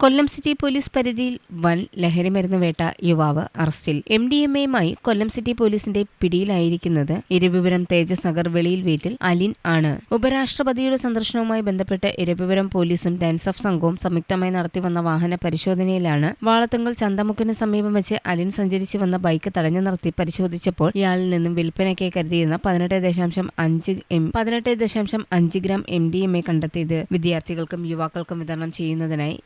കൊല്ലം city police പരിധിയിൽ വൻ ലഹരിമരുന്ന് വേട്ട യുവാവ് അറസ്റ്റിൽ. എം ഡി എം എയുമായി കൊല്ലം സിറ്റി പോലീസിന്റെ പിടിയിലായിരിക്കുന്നത് ഇരവിപുരം തേജസ് നഗർ വെളിയിൽ വീട്ടിൽ അലിൻ ആണ്. ഉപരാഷ്ട്രപതിയുടെ സന്ദർശനവുമായി ബന്ധപ്പെട്ട് ഇരവിപുരം പോലീസും ഡാൻസ് ഓഫ് സംഘവും സംയുക്തമായി നടത്തിവന്ന വാഹന പരിശോധനയിലാണ് വാളത്തുങ്കൽ ചന്തമുക്കിന് സമീപം വെച്ച് അലിൻ സഞ്ചരിച്ചു വന്ന ബൈക്ക് തടഞ്ഞു നിർത്തി പരിശോധിച്ചപ്പോൾ ഇയാളിൽ നിന്നും വിൽപ്പനയ്ക്ക് കരുതിയിരുന്ന പതിനെട്ട് ദശാംശം അഞ്ച് എം പതിനെട്ട് ദശാംശം അഞ്ച് gram M D M A കണ്ടെത്തിയത് വിദ്യാർത്ഥികൾക്കും യുവാക്കൾക്കും വിതരണം ചെയ്യുന്നതിനായി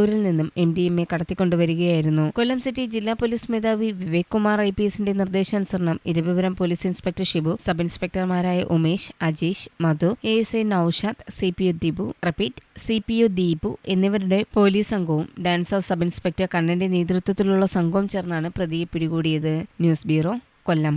ബംഗളൂരിൽ നിന്നും എം ഡി എം എ കടത്തിക്കൊണ്ടുവരികയായിരുന്നു. കൊല്ലം സിറ്റി ജില്ലാ പോലീസ് മേധാവി വിവേക് കുമാർ ഐ പി എസിന്റെ നിർദ്ദേശാനുസരണം Iruvipuram police inspector Shibu sub ഇൻസ്പെക്ടർമാരായ Umesh Ajeesh Madhu A S I Noushad C P O Deepu repeat C P O Deepu എന്നിവരുടെ പോലീസ് സംഘവും ഡാൻസർ സബ് ഇൻസ്പെക്ടർ കണ്ണന്റെ നേതൃത്വത്തിലുള്ള സംഘവും ചേർന്നാണ് പ്രതിയെ പിടികൂടിയത്. News bureau Kollam.